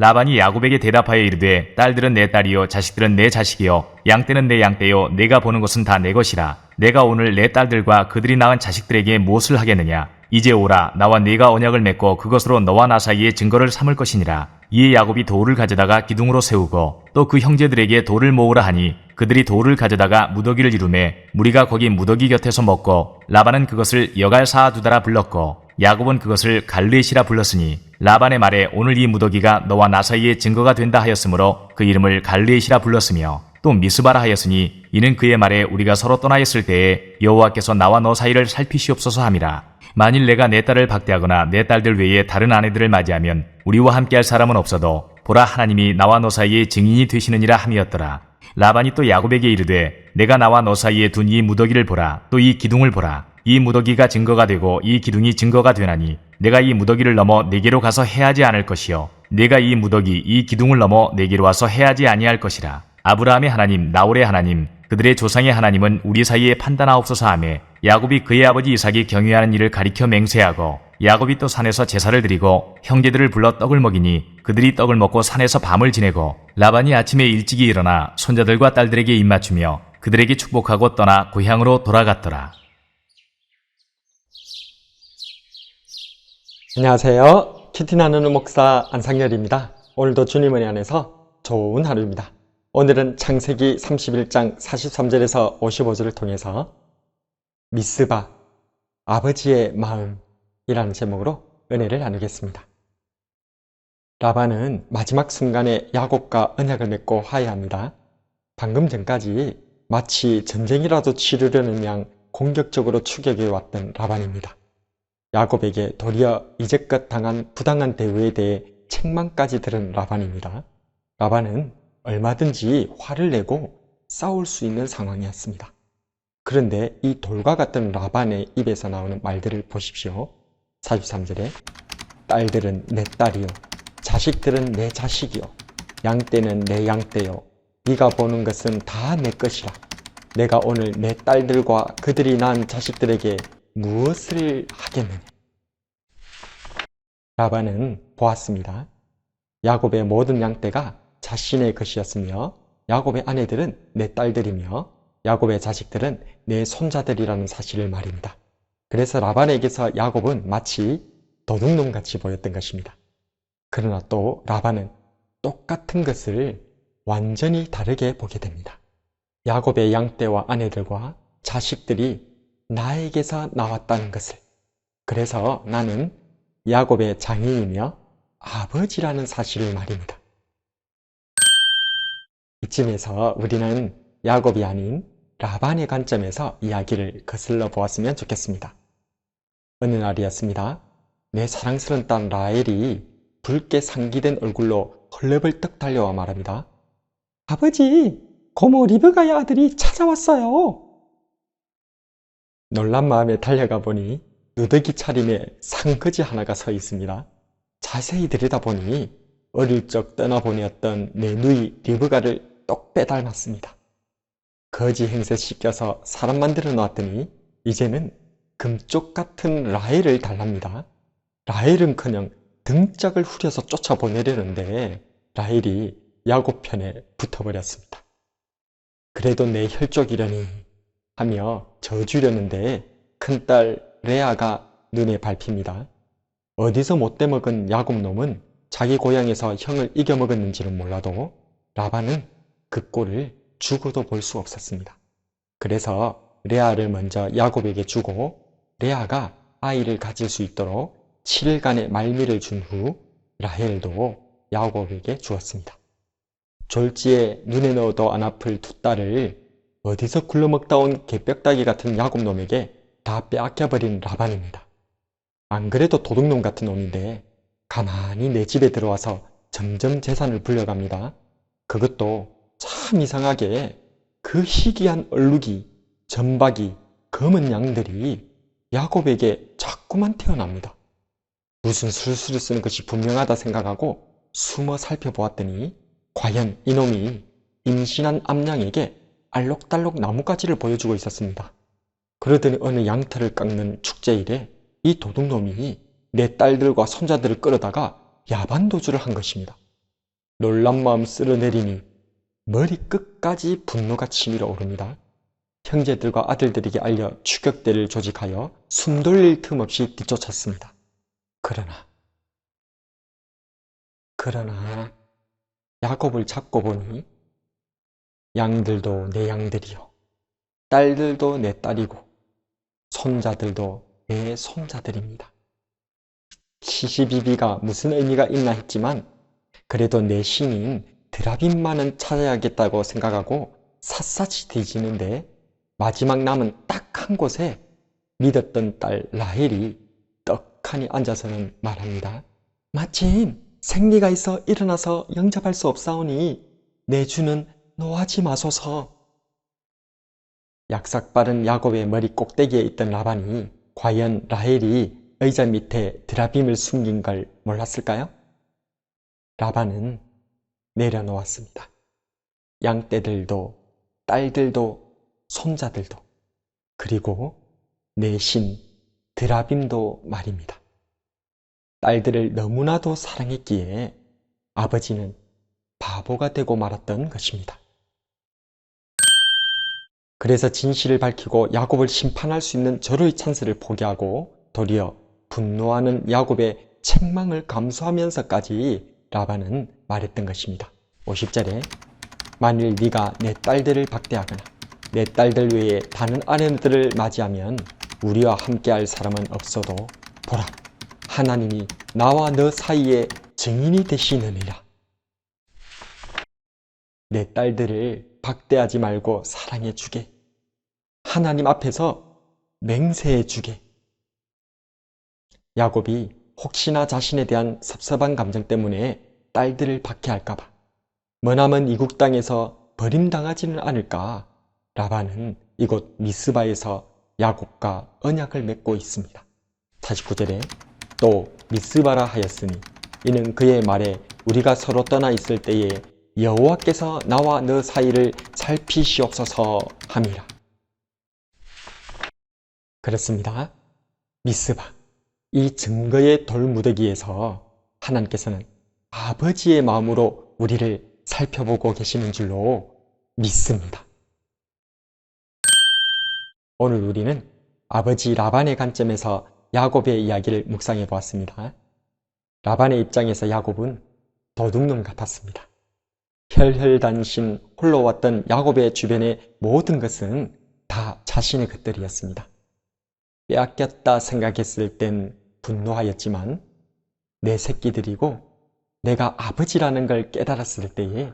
라반이 야곱에게 대답하여 이르되 딸들은 내 딸이요 자식들은 내 자식이요 양떼는 내 양떼요 내가 보는 것은 다 내 것이라. 내가 오늘 내 딸들과 그들이 낳은 자식들에게 무엇을 하겠느냐? 이제 오라 나와 네가 언약을 맺고 그것으로 너와 나 사이에 증거를 삼을 것이니라 이에 야곱이 돌을 가져다가 기둥으로 세우고 또 그 형제들에게 돌을 모으라 하니 그들이 돌을 가져다가 무더기를 이루매 무리가 거기 무더기 곁에서 먹고 라반은 그것을 여갈 사두다라 불렀고 야곱은 그것을 갈르엣이라 불렀으니 라반의 말에 오늘 이 무더기가 너와 나 사이에 증거가 된다 하였으므로 그 이름을 갈르엣이라 불렀으며 또 미스바라 하였으니 이는 그의 말에 우리가 서로 떠나 있을 때에 여호와께서 나와 너 사이를 살피시옵소서 함이라. 만일 내가 내 딸을 박대하거나 내 딸들 외에 다른 아내들을 맞이하면 우리와 함께할 사람은 없어도 보라 하나님이 나와 너 사이에 증인이 되시느니라 함이었더라. 라반이 또 야곱에게 이르되 내가 나와 너 사이에 둔 이 무더기를 보라. 또 이 기둥을 보라. 이 무더기가 증거가 되고 이 기둥이 증거가 되나니 내가 이 무더기를 넘어 내게로 가서 해하지 않을 것이요. 내가 이 무더기 이 기둥을 넘어 내게로 와서 해하지 아니할 것이라 아브라함의 하나님 나홀의 하나님 그들의 조상의 하나님은 우리 사이에 판단하옵소서 하매 야곱이 그의 아버지 이삭이 경유하는 일을 가리켜 맹세하고 야곱이 또 산에서 제사를 드리고 형제들을 불러 떡을 먹이니 그들이 떡을 먹고 산에서 밤을 지내고 라반이 아침에 일찍이 일어나 손자들과 딸들에게 입맞추며 그들에게 축복하고 떠나 고향으로 돌아갔더라. 안녕하세요. 키티 나누는 목사 안상열입니다. 오늘도 주님의 안에서 좋은 하루입니다. 오늘은 창세기 31장 43절에서 55절을 통해서 미스바, 아버지의 마음이라는 제목으로 은혜를 나누겠습니다. 라반은 마지막 순간에 야곱과 언약을 맺고 화해합니다. 방금 전까지 마치 전쟁이라도 치르려는 양 공격적으로 추격해 왔던 라반입니다. 야곱에게 도리어 이제껏 당한 부당한 대우에 대해 책망까지 들은 라반입니다. 라반은 얼마든지 화를 내고 싸울 수 있는 상황이었습니다. 그런데 이 돌과 같은 라반의 입에서 나오는 말들을 보십시오. 43절에 딸들은 내 딸이요 자식들은 내 자식이요 양떼는 내 양떼요 네가 보는 것은 다 내 것이라 내가 오늘 내 딸들과 그들이 낳은 자식들에게 무엇을 하겠느냐 라반은 보았습니다. 야곱의 모든 양떼가 자신의 것이었으며 야곱의 아내들은 내 딸들이며 야곱의 자식들은 내 손자들이라는 사실을 말입니다. 그래서 라반에게서 야곱은 마치 도둑놈 같이 보였던 것입니다. 그러나 또 라반은 똑같은 것을 완전히 다르게 보게 됩니다. 야곱의 양떼와 아내들과 자식들이 나에게서 나왔다는 것을. 그래서 나는 야곱의 장인이며 아버지라는 사실을 말입니다. 이쯤에서 우리는 야곱이 아닌 라반의 관점에서 이야기를 거슬러 보았으면 좋겠습니다. 어느 날이었습니다. 내 사랑스러운 딸 라헬이 붉게 상기된 얼굴로 헐레벌떡 달려와 말합니다. 아버지, 고모 리브가의 아들이 찾아왔어요. 놀란 마음에 달려가 보니 누더기 차림에 상거지 하나가 서 있습니다. 자세히 들여다보니 어릴 적 떠나보내었던 내 누이 리브가를 똑 빼닮았습니다. 거지 행세 씻겨서 사람 만들어 놨더니 이제는 금쪽 같은 라헬을 달랍니다. 라헬은커녕 등짝을 후려서 쫓아보내려는데 라헬이 야곱 편에 붙어버렸습니다. 그래도 내 혈족이려니 하며 져주려는데 큰딸 레아가 눈에 밟힙니다. 어디서 못돼 먹은 야곱놈은 자기 고향에서 형을 이겨먹었는지는 몰라도 라반은 그 꼴을 죽어도 볼 수 없었습니다. 그래서 레아를 먼저 야곱에게 주고 레아가 아이를 가질 수 있도록 7일간의 말미를 준 후 라헬도 야곱에게 주었습니다. 졸지에 눈에 넣어도 안 아플 두 딸을 어디서 굴러먹다 온 개벽다기 같은 야곱놈에게 다 빼앗겨버린 라반입니다. 안 그래도 도둑놈 같은 놈인데 가만히 내 집에 들어와서 점점 재산을 불려갑니다. 그것도 참 이상하게 그 희귀한 얼룩이, 전박이, 검은 양들이 야곱에게 자꾸만 태어납니다. 무슨 술수를 쓰는 것이 분명하다 생각하고 숨어 살펴보았더니 과연 이놈이 임신한 암양에게 알록달록 나뭇가지를 보여주고 있었습니다. 그러더니 어느 양털을 깎는 축제일에 이 도둑놈이 내 딸들과 손자들을 끌어다가 야반도주를 한 것입니다. 놀란 마음 쓸어내리니 머리 끝까지 분노가 치밀어 오릅니다. 형제들과 아들들에게 알려 추격대를 조직하여 숨 돌릴 틈 없이 뒤쫓았습니다. 그러나, 그러나, 야곱을 잡고 보니 양들도 내 양들이요. 딸들도 내 딸이고, 손자들도 내 손자들입니다. 시시비비가 무슨 의미가 있나 했지만, 그래도 내 신인 드라빈만은 찾아야겠다고 생각하고 샅샅이 뒤지는데, 마지막 남은 딱 한 곳에 믿었던 딸 라헬이 떡하니 앉아서는 말합니다. 마침 생리가 있어 일어나서 영접할 수 없사오니 내 주는 노하지 마소서. 약삭 빠른 야곱의 머리 꼭대기에 있던 라반이 과연 라헬이 의자 밑에 드라빔을 숨긴 걸 몰랐을까요? 라반은 내려놓았습니다. 양떼들도 딸들도 손자들도 그리고 내신 드라빔도 말입니다. 딸들을 너무나도 사랑했기에 아버지는 바보가 되고 말았던 것입니다. 그래서 진실을 밝히고 야곱을 심판할 수 있는 절호의 찬스를 포기하고 도리어 분노하는 야곱의 책망을 감수하면서까지 라반은 말했던 것입니다. 50절에 만일 네가 내 딸들을 박대하거나 내 딸들 외에 다른 아내들을 맞이하면 우리와 함께할 사람은 없어도 보라 하나님이 나와 너 사이에 증인이 되시느니라. 내 딸들을 박대하지 말고 사랑해 주게. 하나님 앞에서 맹세해 주게. 야곱이 혹시나 자신에 대한 섭섭한 감정 때문에 딸들을 박해할까봐 머나먼 이국 땅에서 버림당하지는 않을까 라반은 이곳 미스바에서 야곱과 언약을 맺고 있습니다. 49절에 또 미스바라 하였으니 이는 그의 말에 우리가 서로 떠나 있을 때에 여호와께서 나와 너 사이를 살피시옵소서 함이라. 그렇습니다. 미스바 이 증거의 돌무더기에서 하나님께서는 아버지의 마음으로 우리를 살펴보고 계시는 줄로 믿습니다. 오늘 우리는 아버지 라반의 관점에서 야곱의 이야기를 묵상해 보았습니다. 라반의 입장에서 야곱은 도둑놈 같았습니다. 혈혈단신 홀로 왔던 야곱의 주변의 모든 것은 다 자신의 것들이었습니다. 빼앗겼다 생각했을 땐 분노하였지만 내 새끼들이고 내가 아버지라는 걸 깨달았을 때에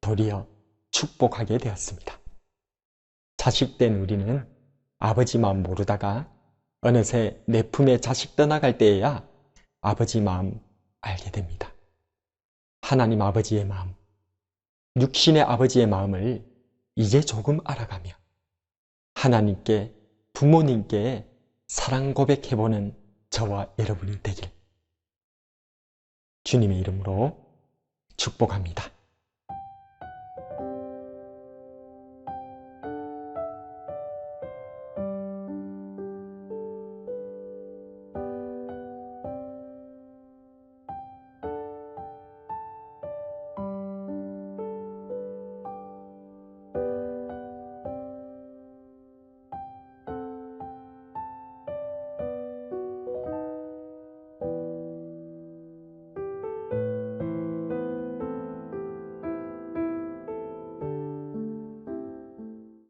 도리어 축복하게 되었습니다. 자식된 우리는 아버지 마음 모르다가 어느새 내 품에 자식 떠나갈 때에야 아버지 마음 알게 됩니다. 하나님 아버지의 마음, 육신의 아버지의 마음을 이제 조금 알아가며 하나님께 부모님께 사랑 고백해보는 저와 여러분이 되길 주님의 이름으로 축복합니다.